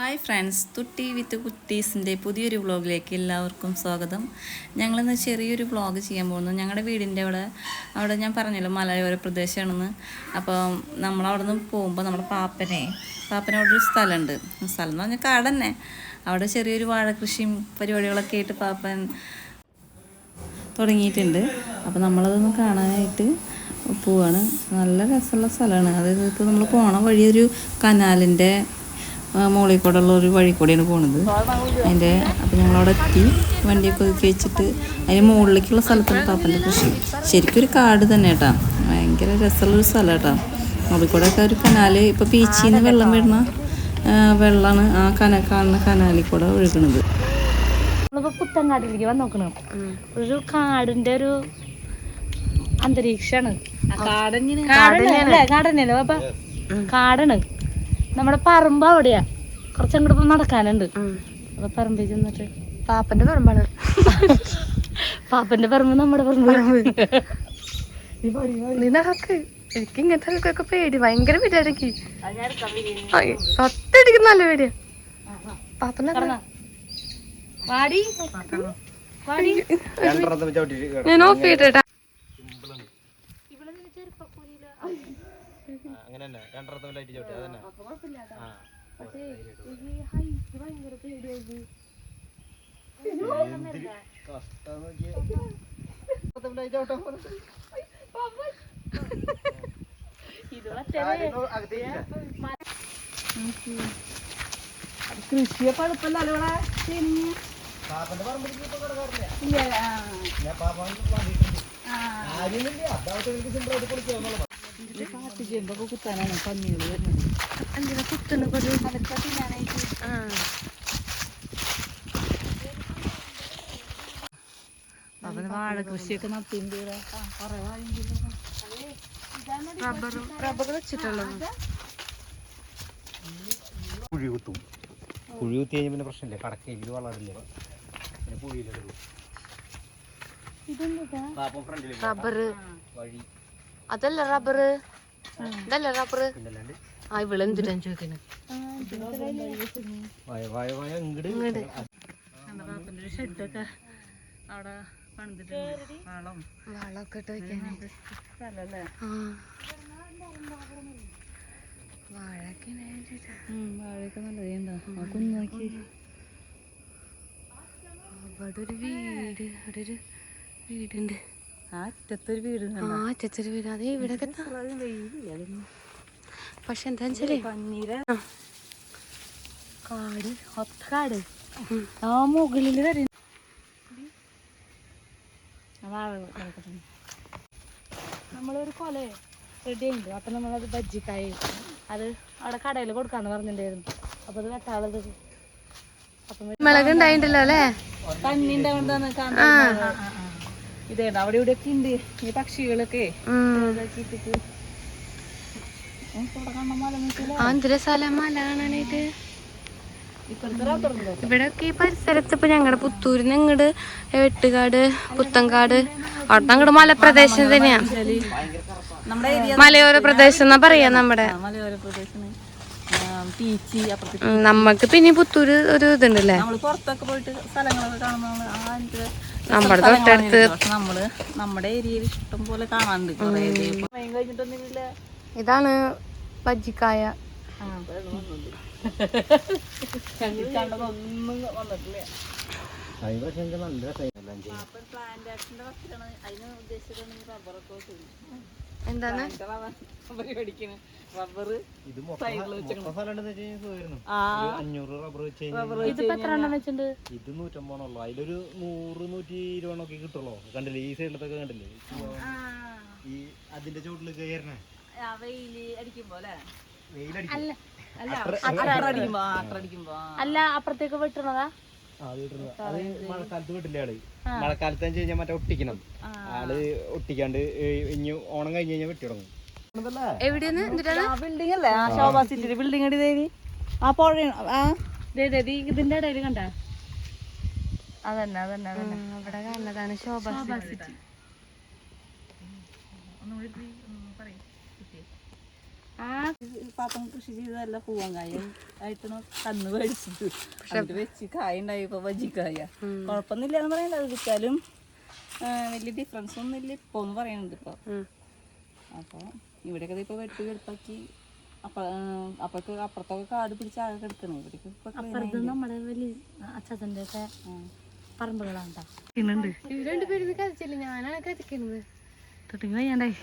Hi friends തുട്ടി വിത്ത് കുട്ടീസിന്റെ പുതിയൊരു വ്ളോഗിലേക്ക് എല്ലാവർക്കും സ്വാഗതം. ഞങ്ങളിന്ന് ചെറിയൊരു വ്ളോഗ് ചെയ്യാൻ പോകുന്നു. ഞങ്ങളുടെ വീടിന്റെ അവിടെ അവിടെ ഞാൻ പറഞ്ഞല്ലോ മലയോര പ്രദേശമാണെന്ന്. അപ്പോൾ നമ്മളവിടെ നിന്ന് പോകുമ്പോൾ നമ്മുടെ പാപ്പനെ പാപ്പന അവിടെ ഒരു സ്ഥലമുണ്ട്. സ്ഥലം എന്ന് പറഞ്ഞാൽ കാട് തന്നെ. അവിടെ ചെറിയൊരു വാഴ കൃഷിയും പരിപാടികളൊക്കെ ആയിട്ട് പാപ്പൻ തുടങ്ങിയിട്ടുണ്ട്. അപ്പോൾ നമ്മളതൊന്ന് കാണാനായിട്ട് പോവാണ്. നല്ല രസമുള്ള സ്ഥലമാണ്. അതായത് ഇപ്പോൾ നമ്മൾ പോണ വഴി ഒരു കനാലിന്റെ മുകളിൽ കൂടെ ഉള്ള ഒരു വഴി കൂടെയാണ് പോണത്. അതിന്റെ അപ്പം ഞങ്ങളവിടെ എത്തി. വണ്ടിയൊക്കെ ഒതുക്കി വെച്ചിട്ട് അതിന് മുകളിലേക്കുള്ള സ്ഥലത്താണ് പാപ്പന്റെ കൃഷി. ശരിക്കും ഒരു കാട് തന്നെ കേട്ടാ. ഭയങ്കര രസമുള്ളൊരു സ്ഥലം കേട്ടാ. മോളിൽ കൂടെ ഒക്കെ ഒരു കനാല് ഇപ്പോൾ ബീച്ചിൽ നിന്ന് വെള്ളം വരുന്ന വെള്ളമാണ് ആ കന കാണുന്ന കനാലിൽ കൂടെ ഒഴുകുന്നത് നമ്മളിപ്പോ പുത്തങ്കാട്ടിലേക്ക് വന്ന് നോക്കണം. ഒരു കാടിന്റെ ഒരു അന്തരീക്ഷാണ് കാടല്ലേ കാടന്നെയല്ലോ? അപ്പൊ കാടാണ്. നമ്മുടെ പറമ്പ് അവിടെയാ. കുറച്ചങ്ങോട്ട് ഇപ്പൊ നടക്കാനുണ്ട്. അപ്പൊ പറമ്പിൽ ചെന്നിട്ട് പാപ്പന്റെ പറമ്പാണ്. പാപ്പന്റെ പറമ്പ് നമ്മുടെ പറമ്പ്. നീ നടക്ക് എനിക്ക് ഇങ്ങനത്തെ ഒക്കെ പേടി. ഭയങ്കര പേടിയാണ് എനിക്ക് സത്യടിക്കുന്ന നല്ല പേടിയാ. പാപ്പൻ നടക്ക്. വാടി വാടി ഞാൻ ഓഫ് ചെയ്തിട്ടാ കൃഷിയെ കുഴപ്പമില്ലല്ലോ ചെയ്യുമ്പോ കുത്താനാണ് പന്നികൾ വരുന്നത്. എന്തിനാ കുത്തുന്നു കൊതു ആ. അവന് വാഴ കൃഷിയൊക്കെ നടത്തിയിട്ടുണ്ട് റബ്ബറും റബ്ബർ വെച്ചിട്ടുള്ളത്. കുഴി കുത്തും. കുഴി കുത്തി കഴിഞ്ഞാൽ പിന്നെ പ്രശ്നമില്ല. കടക്കയിൽ ഇത് വളരില്ല പിന്നെ കുഴിയില്ല റബ്ബർ വഴി. അതല്ല റബ്ബർ ഇതല്ല റബ്ബർ ആ ഇവിടെ എന്തിനാ ചോദിക്കുന്നത് വായ വായ വായ ഇങ്ങട്. നമ്മുടെ പാപ്പന്റെ ഒരു ഷെഡൊക്കെ അവിടെ പണിതിട്ടുണ്ട്. വളം. വളമൊക്കെ ഇട്ട് വെക്കാനായിട്ട് സ്ഥലല്ലേ ആ. വാഴയൊക്കെ വേണ്ടിട്ടാ വാഴയൊക്കെ നല്ല ചെയ്യണ്ട ആ കുന്നാക്കി അവിടെ ഒരു വീട് അവിടെ ഒരു വീടുണ്ട്. ആ അറ്റത്തൊരു വീട് ആ അച്ഛച്ചൊരു വീട്. അതെ ഇവിടെ പക്ഷെ എന്താ വെച്ചാലേ? പന്നീര കാട് ഒത്ത കാട്. ആ മുകളിൽ വരും. നമ്മളൊരു കൊല റെഡി ഉണ്ട് അപ്പം നമ്മളത് ബജ്ജിക്കായി. അത് അവിടെ കടയിൽ കൊടുക്കാന്ന് പറഞ്ഞിട്ടുണ്ടായിരുന്നു. അപ്പൊ അത് വെട്ടാളത് അപ്പൊ മുളക് ഉണ്ടായിട്ടല്ലോ അല്ലേ? പന്നി കാണാ ഇതേ അവിടെ ഇവിടെ ഒക്കെ ഉണ്ട് ഈ പക്ഷികളൊക്കെ. ഉം. ഇതാക്കിയിട്ടിട്ട് ഇവിടെ കാണാൻ മല നോക്കില്ല ആ എന്തൊരു സ്ഥലം മല കാണാനായിട്ട് ഇപ്പോഴത്തെ റബ്ബറുണ്ടോ ഇവിടെയൊക്കെ ഈ പരിസരത്ത് ഇപ്പൊ ഞങ്ങളുടെ പുത്തൂരിന്ന് ഇങ്ങോട്ട് വെട്ടുകാട് പുത്തങ്കാട് അവിടെ അങ്ങോട്ട് മലപ്രദേശം തന്നെയാ. മലയോര പ്രദേശം എന്നാ പറയാ നമ്മുടെ? മലയോര നമ്മക്ക് പിന്നെ പുത്തൂര് ഒരു ഇതുണ്ടല്ലേ? പുറത്തൊക്കെ പോയിട്ട് സ്ഥലങ്ങളൊക്കെ കാണുമ്പോൾ നമ്മുടെ സ്ഥലങ്ങളാണ് തൊട്ടടുത്ത്. എനിക്ക്. പക്ഷെ നമ്മൾ നമ്മുടെ ഏരിയയിൽ ഇഷ്ടം പോലെ ഇതാണ് ബജ്ജിക്കായ. കണ്ടതൊന്നും വന്നിട്ടില്ല. പക്ഷേ എനിക്ക് നല്ല എന്താണ് ഇത് നൂറ്റമ്പതാണുള്ളൂ അതിലൊരു നൂറ് നൂറ്റി ഇരുപതൊക്കെ കിട്ടുള്ളൂ. കണ്ടില്ലേ? ഈ സൈഡിലത്തൊക്കെ കണ്ടില്ലേ? ഈ അതിന്റെ ചോട്ടിൽ കയറണേ. അല്ലേ അപ്പുറത്തേക്ക് വെട്ടണതാ? അത് മഴക്കാലത്ത് വിട്ടില്ല ആൾ മഴക്കാലത്ത് വെച്ച് കഴിഞ്ഞാൽ മറ്റേ ഒട്ടിക്കണം ആൾ ഒട്ടിക്കാണ്ട് ഇനി ഓണം കഴിഞ്ഞ് കഴിഞ്ഞാൽ വെട്ടി തുടങ്ങും ആ ബിൽഡിംഗ് അല്ലേ ആ ശോഭാ സിറ്റി ബിൽഡിംഗ് അടി ദേവി ആ പുഴ ആ ദേ ദേ ദേ, ഇതിന്റെ ഇടയിൽ കണ്ട അതന്നെ അതന്നെ അതന്നെ അവിടെ കാണുന്നതാണ് ശോഭാ സിറ്റി പാപ്പം കൃഷി ചെയ്തതല്ല പൂവങ്കായ ആയിട്ടാണ് കന്ന് മേടിച്ചത് എന്നിട്ട് വെച്ച് കായ ഉണ്ടായപ്പോ വജിക്കായ. കുഴപ്പമൊന്നുമില്ല എന്ന് വലിയ ഡിഫറൻസ് ഒന്നും ഇല്ല ഇപ്പൊ എന്ന് പറയുന്നുണ്ട് ഇപ്പൊ. അപ്പൊ ഇവിടെയൊക്കെ ഇപ്പൊ വെട്ടി അപ്പ അപ്പുറത്തൊക്കെ കാട് പിടിച്ച് ആകെ കിടക്കണേ. ഇവിടേക്ക് ഇപ്പൊ clean അപ്പുറത്ത് ആയിണ്ട്. നമ്മുടെ വലിയ അച്ഛന്റെ ഒക്കെ രണ്ടുപേരും ഞാനാണ് വയ്യാണ്ടായി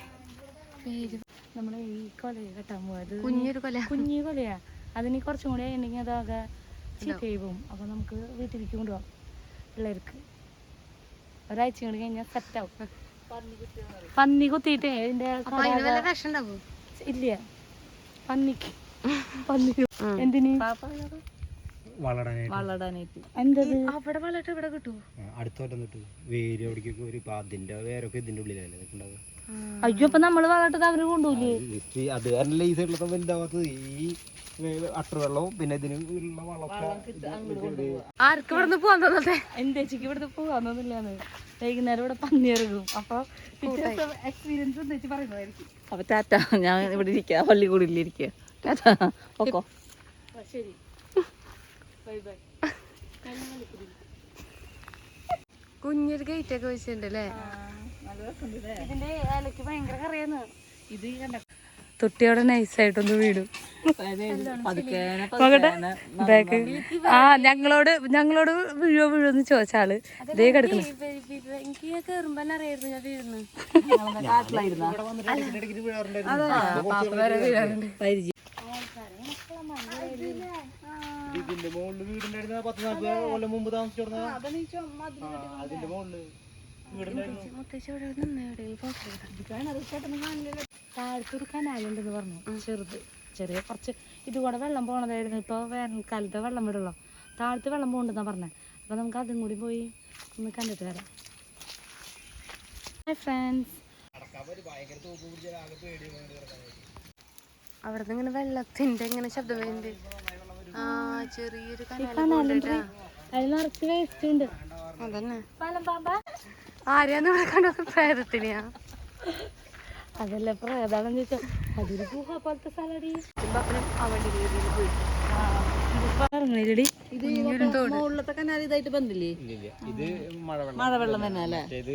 പേര് നമ്മളെ ഈ കൊല കെട്ടാൻ പോയത് കുഞ്ഞൊരു കൊല കുഞ്ഞി കൊലയാ. അതിന് കുറച്ചും കൂടി ഉണ്ടെങ്കിൽ അതാകെ ചീത്തയായി പോകും അപ്പൊ നമുക്ക് വീട്ടിലേക്ക് കൊണ്ടുപോകാം പിള്ളേർക്ക്. ഒരാഴ്ച കൊണ്ട് കഴിഞ്ഞാൽ സെറ്റാവും പന്നി കുത്തിയിട്ടേ അതിന്റെ ഇല്ല. പന്നിക്ക്. പന്നി. എന്തിന്? വളടാനായിട്ട്. വളടാനായിട്ട്. എന്തത്? അവിടെ വളട്ട് ഇവിടെ കിട്ടുമോ അടുത്ത കൊല്ലം തൊട്ട് വേര് അവിടേക്കൊക്കെ ഒരു അതിന്റെ വേരൊക്കെ ഇതിന്റെ ഉള്ളിലല്ലേ നിൽക്കണ്ടാവുക അയ്യോ അപ്പൊ നമ്മൾ വളർത്തത് അവർ കൊണ്ടുപോയില്ലേ? ഇത് അത് ഈ സൈഡിലൊക്കെ വലുതാവാത്തത്. ഈ അട്ടർ വെള്ളവും പിന്നെ ഇതിന് ഉള്ള ആർക്ക് ഇവിടുന്ന് പോവാൻ തോന്നത്തെ എന്റെ ചേച്ചിക്ക് ഇവിടുന്ന് പോവാൻ തോന്നില്ലാന്ന്. വൈകുന്നേരം ഇവിടെ പന്നി ഇറങ്ങും അപ്പൊ എക്സ്പീരിയൻസ് പറയുന്നതായിരിക്കും. അപ്പൊ ടാറ്റ ഞാൻ ഇവിടെ ഇരിക്കുക പള്ളിക്കൂടിയിൽ ഇരിക്കുക ടാറ്റ പൊക്കോ. ശരി. Bye bye. കുഞ്ഞൊരു ഗേറ്റ് ഒക്കെ വെച്ചിട്ടുണ്ട് അല്ലേ ഇതിന്റെ ഇലക്ക് ഭയങ്കര കറിയാന്ന്. ഇത് കണ്ട തൊട്ടിയോടെ നൈസായിട്ടൊന്ന് വീടും. നോക്കട്ടെ ബാക്ക്. ആ ഞങ്ങളോട് ഞങ്ങളോട് വീഴോ വീഴോ എന്ന് ചോദിച്ചാൾ ഇതേ കിടക്കുന്നു. ഇതിന്റെ മുകളിൽ വീടുണ്ടായിരുന്ന പത്ത് നാൽപ്പത് കൊല്ലം മുമ്പ് താമസിച്ചിരുന്ന അതിന്റെ മുകളിൽ. താഴത്തൊരു കനാലുണ്ടെന്ന് പറഞ്ഞു. ചെറുത് ചെറിയ കുറച്ച് ഇതുകൂടെ വെള്ളം പോണതായിരുന്നു. ഇപ്പൊ വേനൽക്കാലത്തെ വെള്ളം വിടുള്ളൂ താഴത്ത് വെള്ളം പോകണ്ടെന്നാ പറഞ്ഞത് അപ്പൊ നമുക്ക് അതും കൂടി പോയി ഒന്ന് കണ്ടിട്ട് വരാം. ഹായ് ഫ്രണ്ട്സ് അവിടെ നിന്ന് ഇങ്ങനെ വെള്ളത്തിന്റെ ഇങ്ങനെ ശബ്ദം വരുന്നുണ്ട്. ആ ചെറിയൊരു കനാല് കനാലുണ്ട് അതിൽ നിറച്ച് വേസ്റ്റ് ഉണ്ട്. അതന്നെ. ആരെയാന്ന് ഇവിടെ കണ്ടത് പ്രേതത്തിനെയാ? അതല്ല പ്രേതാണെന്ന് ചോദിച്ചാൽ അതൊരു ഗുഹ പോലത്തെ സ്ഥലടി. അവന്റെ രീതിയിൽ പോയി. ഇറങ്ങണില്ലടി മുകളിലത്തെ കനാൽ ഇതായിട്ട് ബന്ധില്ലേ? ഇത് മഴവെള്ളം. മഴവെള്ളം തന്നെ അല്ലേ? ഇത്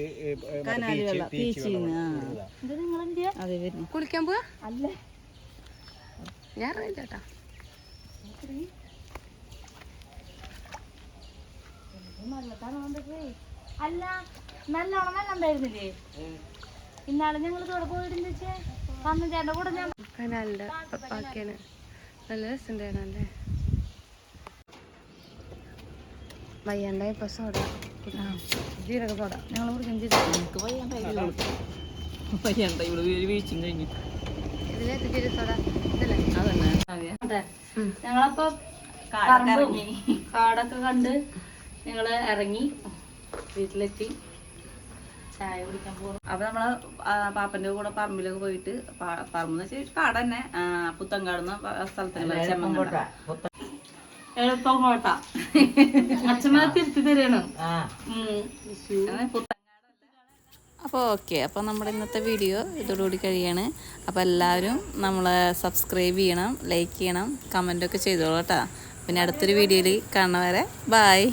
കനാല് വെള്ളം. ഇത്. അതെ വരുന്നു കുളിക്കാൻ പോവാ? അല്ല. ഞാൻ അറിയില്ല ചേട്ടാ അല്ല നല്ല വെള്ളം ഉണ്ടായിരുന്നില്ലേ ഇന്നാളെ ഞങ്ങൾ ഇവിടെ പോയിരുന്നു വെച്ചേ വന്ന ചേട്ടന്റെ കൂടെ ഞാൻ കനാലിന്റെ പപ്പാക്കാണ് നല്ല രസമുണ്ടായിരുന്നല്ലേ? വയ്യാണ്ടായപ്പോ സോഡ. ജീരക സോഡ. ഞങ്ങൾ കുടിക്കാൻ ജീരക വയ്യാണ്ടായി ഇവിടെ വീഴ്ചയും കഴിഞ്ഞു. ഇതിലേക്ക് ജീരക സോഡ. ഇതല്ലേ? അതന്നെ. അതെ. ഞങ്ങളപ്പോ പറമ്പും കാടൊക്കെ കണ്ട് ഞങ്ങൾ ഇറങ്ങി. വീട്ടിലെത്തി. ചായ കുടിക്കാൻ പോകും അപ്പൊ നമ്മൾ പാപ്പന്റെ കൂടെ പറമ്പിലൊക്കെ പോയിട്ട് പറമ്പെന്ന് വെച്ചാൽ കട തന്നെ. പുത്തങ്കാടുന്ന സ്ഥലത്തിന് ചെമ്മങ്കോട്ട എളുപ്പം കോട്ട. അച്ഛന്മാരെ തിരുത്തി തരണം. അപ്പോൾ ഓക്കെ അപ്പോൾ നമ്മുടെ ഇന്നത്തെ വീഡിയോ ഇതോടുകൂടി കഴിയാണ്. അപ്പോൾ എല്ലാവരും നമ്മളെ സബ്സ്ക്രൈബ് ചെയ്യണം ലൈക്ക് ചെയ്യണം കമന്റൊക്കെ ചെയ്തോളൂ കേട്ടോ. പിന്നെ അടുത്തൊരു വീഡിയോയിൽ കാണുന്നവരെ ബായ്